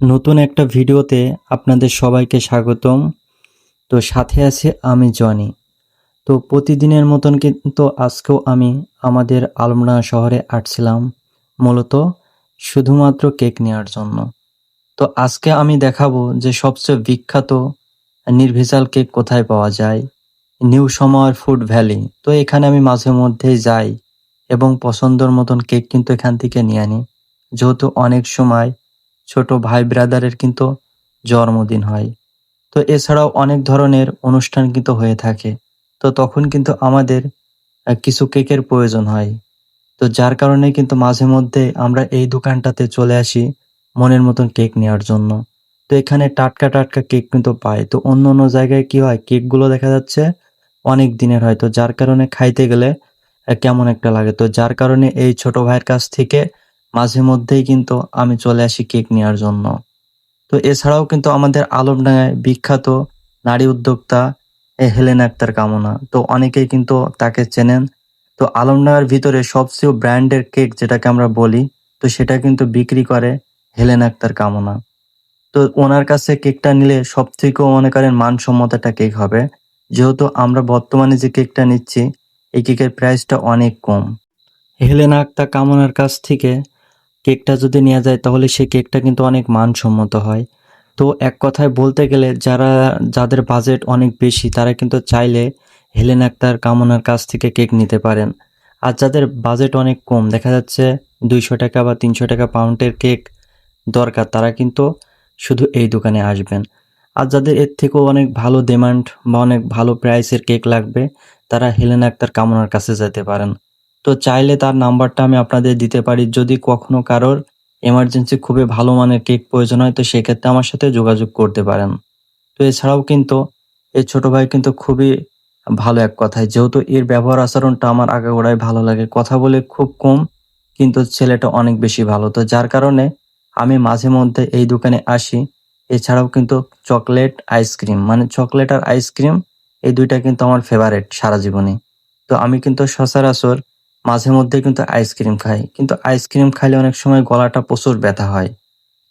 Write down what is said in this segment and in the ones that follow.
নতুন একটা ভিডিওতে আপনাদের সবাইকে স্বাগতম। তো সাথে আছে আমি জনি। তো প্রতিদিনের মতন কিন্তু আজকেও আমি আমাদের আলমনা শহরে আসছিলাম, মূলত শুধুমাত্র কেক নেওয়ার জন্য। তো আজকে আমি দেখাবো যে সবচেয়ে বিখ্যাত নির্ভেজাল কেক কোথায় পাওয়া যায়, নিউ সমর ফুড ভ্যালি। তো এখানে আমি মাঝে মধ্যেই যাই এবং পছন্দর মতন কেক কিন্তু এখান থেকে নিয়ে আনি। যেহেতু অনেক সময় ছোট ভাই ব্রাদারের কিন্তু জন্মদিন হয়। তো এছাড়াও অনেক ধরনের অনুষ্ঠান কিন্তু হয়ে থাকে। তো তখন কিন্তু আমাদের কিছু কেকের প্রয়োজন হয়। তো যার কারণে কিন্তু মাঝে মধ্যে আমরা এই দোকানটাতে চলে আসি মনের মতন কেক নেওয়ার জন্য। তো এখানে টাটকা টাটকা কেক কিন্তু পাই। তো অন্য অন্য জায়গায় কি হয়? কেকগুলো দেখা যাচ্ছে অনেক দিনের হয়। তো যার কারণে খাইতে গেলে কেমন একটা লাগে। তো যার কারণে এই ছোট ভাইয়ের কাছ থেকে মাঝে মধ্যেই কিন্তু আমি চলে আসি কেক নেওয়ার জন্য। তো এছাড়াও কিন্তু আমাদের আলমডাঙ্গায় বিখ্যাত নারী উদ্যোক্তা হেলেন আক্তার কামনা। তো অনেকেই কিন্তু তাকে চেনেন। তো আলমডাঙ্গার ভিতরে সবচেয়ে ব্র্যান্ডের কেক যেটাকে আমরা বলি, তো সেটা কিন্তু বিক্রি করে হেলেন আক্তার কামনা। তো ওনার কাছে কেকটা নিলে সব থেকেও মনে করেন মানসম্মত একটা কেক হবে। যেহেতু আমরা বর্তমানে যে কেকটা নিচ্ছি, এই কেকের প্রাইসটা অনেক কম। হেলেনা কামনার কাছ থেকে কেকটা যদি নেওয়া যায়, তাহলে সেই কেকটা কিন্তু অনেক মানসম্মত হয়। তো এক কথায় বলতে গেলে, যারা, যাদের বাজেট অনেক বেশি, তারা কিন্তু চাইলে হেলেন আক্তার কামনার কাছ থেকে কেক নিতে পারেন। আর যাদের বাজেট অনেক কম, দেখা যাচ্ছে দুইশো টাকা বা তিনশো টাকা পাউন্ডের কেক দরকার, তারা কিন্তু শুধু এই দোকানে আসবেন। আর যাদের এর থেকেও অনেক ভালো ডিমান্ড বা অনেক ভালো প্রাইসের কেক লাগবে, তারা হেলেন আক্তার কামনার কাছে যেতে পারেন। তো চাইলে তার নাম্বারটা আমি আপনাদের দিতে পারি। যদি কখনো কারোর এমার্জেন্সি খুবই ভালো মানের কেক প্রয়োজন হয়, তো সেক্ষেত্রে আমার সাথে যোগাযোগ করতে পারেন। তো এছাড়াও কিন্তু এই ছোট ভাই কিন্তু খুবই ভালো এক কথায়। যেহেতু এর ব্যবহার আচরণটা আমার আগাগোড়ায় ভালো লাগে। কথা বলে খুব কম, কিন্তু ছেলেটা অনেক বেশি ভালো। তো যার কারণে আমি মাঝে মধ্যে এই দোকানে আসি। এছাড়াও কিন্তু চকলেট আইসক্রিম মানে চকলেট আর আইসক্রিম, এই দুইটা কিন্তু আমার ফেভারেট সারা জীবনে। তো আমি কিন্তু সচরাচর মাঝে মধ্যে কিন্তু আইসক্রিম খাই। কিন্তু আইসক্রিম খাইলে অনেক সময় গলাটা প্রচুর ব্যথা হয়।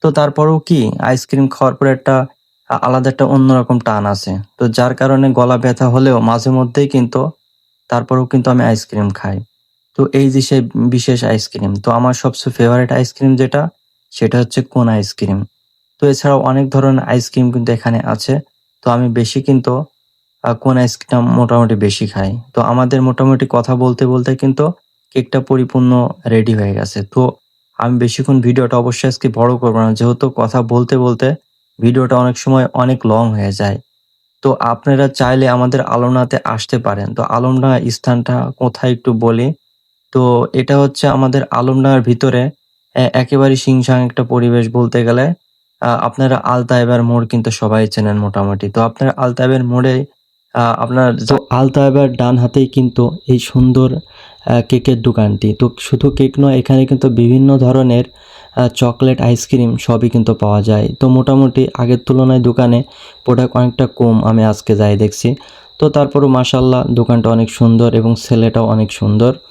তো তারপরেও কি, আইসক্রিম খাওয়ার পরে একটা আলাদা একটা অন্যরকম টান আছে। তো যার কারণে গলা ব্যথা হলেও মাঝে মধ্যেই কিন্তু তারপরেও কিন্তু আমি আইসক্রিম খাই। তো এই যে সেই বিশেষ আইসক্রিম, তো আমার সবচেয়ে ফেভারিট আইসক্রিম যেটা, সেটা হচ্ছে কোন আইসক্রিম। তো এছাড়াও অনেক ধরনের আইসক্রিম কিন্তু এখানে আছে। তো আমি বেশি কিন্তু কোন আইসক্রিম মোটামুটি বেশি খাই তো আমাদের মোটামুটি কথা বলতে বলতে কিন্তু কেকটা পরিপূর্ণ রেডি হয়ে গেছে। তো আমি বেশিক্ষণ ভিডিওটা অবশ্যই আজকে বড় করব না। যেহেতু কথা বলতে বলতে ভিডিওটা অনেক সময় অনেক লং হয়ে যায়। তো আপনারা চাইলে আমাদের আলমনাতে আসতে পারেন। তো আলমডাঙ্গা স্থানটা কোথায় একটু বলি। তো এটা হচ্ছে আমাদের আলমডাঙ্গার ভিতরে একেবারে সিংসাং একটা পরিবেশ বলতে গেলে আপনারা আলতাইবার মোড় কিন্তু সবাই চেনেন মোটামুটি। তো আপনারা আলতাইবার মোড়ে আপনার তো আলতাইবার ডান হাতেই কিন্তু এই সুন্দর কেকের দোকানটি। তো শুধু কেক নয় এখানে কিন্তু বিভিন্ন ধরনের চকলেট আইসক্রিম সবই কিন্তু পাওয়া যায়। তো মোটামুটি আগের তুলনায় দোকানে প্রোডাক্ট অনেকটা কম আমি আজকে যাই দেখছি। তো তারপরও মাসাল্লাহ দোকানটা অনেক সুন্দর এবং ছেলেটাও অনেক সুন্দর।